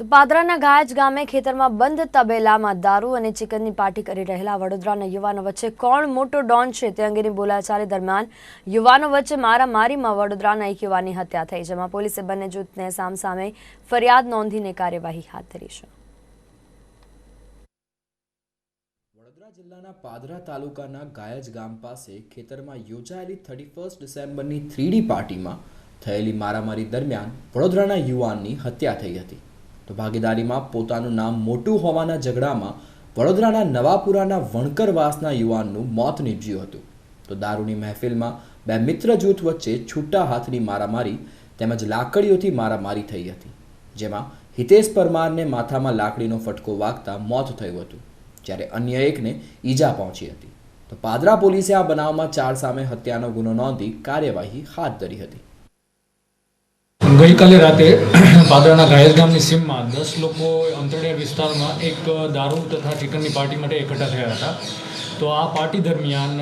તો પાદરાના ગાયજ ગામે ખેતરમાં બંધ તબેલામાં દારૂ અને ચિકનની પાર્ટી કરી રહેલા વડોદરાના યુવાનો વચ્ચે કોણ મોટો ડોન છે તે અંગેની બોલાચાલી દરમિયાન યુવાનો વચ્ચે મારામારીમાં વડોદરાના એક યુવાની હત્યા થઈ, જેમાં પોલીસે બંને જૂથને સામસામે ફરિયાદ નોંધીને કાર્યવાહી હાથ ધરી છે. વડોદરા જિલ્લાના પાદરા તાલુકાના ગાયજ ગામ પાસે ખેતરમાં યોજાયેલી થર્ટી ફર્સ્ટ ડિસેમ્બરની થ્રીડી પાર્ટીમાં થયેલી મારામારી દરમિયાન વડોદરાના યુવાનની હત્યા થઈ હતી. તો ભાગીદારીમાં પોતાનું નામ મોટું હોવાના ઝઘડામાં વડોદરાના નવાપુરાના વણકરવાસના યુવાનનું મોત નીપજ્યું હતું. તો દારૂની મહેફિલમાં બે મિત્ર જૂથ વચ્ચે છૂટા હાથની મારામારી તેમજ લાકડીઓથી મારામારી થઈ હતી, જેમાં હિતેશ પરમારને માથામાં લાકડીનો ફટકો વાગતા મોત થયું હતું, જ્યારે અન્ય એકને ઈજા પહોંચી હતી. તો પાદરા પોલીસે આ બનાવમાં ચાર સામે હત્યાનો ગુનો નોંધી કાર્યવાહી હાથ ધરી હતી. ગઈકાલે રાતે પાદરાના ઘાયલ ગામની સીમમાં દસ લોકો અંતરિયાળ વિસ્તારમાં એક દારૂ તથા ચિકનની પાર્ટી માટે એકઠા થયા હતા. તો આ પાર્ટી દરમિયાન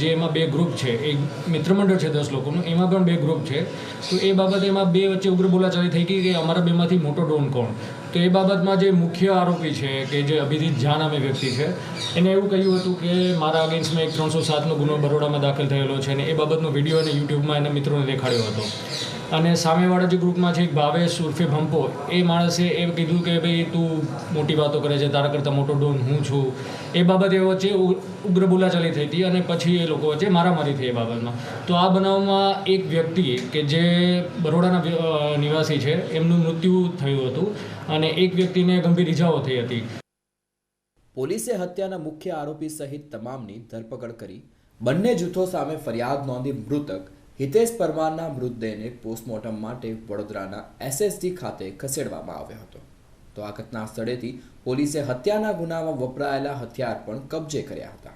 જે એમાં બે ગ્રુપ છે એક મિત્રમંડળ છે દસ લોકોનું, એમાં પણ બે ગ્રુપ છે. તો એ બાબતે એમાં બે વચ્ચે ઉગ્ર બોલાચાલી થઈ ગઈ કે અમારા બેમાંથી મોટો ડોન કોણ? તો એ બાબતમાં જે મુખ્ય આરોપી છે કે જે અભિજીત ઝા નામે વ્યક્તિ છે, એને એવું કહ્યું હતું કે મારા અગેન્સ્ટમાં એક ત્રણસો સાતનો ગુનો બરોડામાં દાખલ થયેલો છે અને એ બાબતનો વીડિયો અને યુટ્યુબમાં એના મિત્રોને દેખાડ્યો હતો. અને સામેવાળા જે ગ્રુપમાં છે, ભાવેશ, ઉર્ફે ભંપો, એ માણસે એ કીધું કે ભાઈ, તું મોટી વાતો કરે છે, તારા કરતાં મોટો ડોન હું છું. એ બાબતે વચ્ચે ઉગ્ર બોલાચાલી થઈ હતી અને પછી એ લોકો વચ્ચે મારામારી થઈ એ બાબતમાં. તો આ બનાવમાં એક વ્યક્તિ કે જે બરોડાના નિવાસી છે, એમનું મૃત્યુ થયું હતું અને એક વ્યક્તિને ગંભીર ઇજાઓ થઈ હતી. પોલીસે હત્યાના મુખ્ય આરોપી સહિત તમામની ધરપકડ કરી, બંને જૂથો સામે ફરિયાદ નોંધી મૃતક હિતેશ પરમારના મૃતદેહને પોસ્ટમોર્ટમ માટે વડોદરાના એસએસજી ખાતે ખસેડવામાં આવ્યો હતો. તો આ ઘટના સ્થળેથી પોલીસે હત્યાના ગુનામાં વપરાયેલા હથિયાર પણ કબજે કર્યા હતા.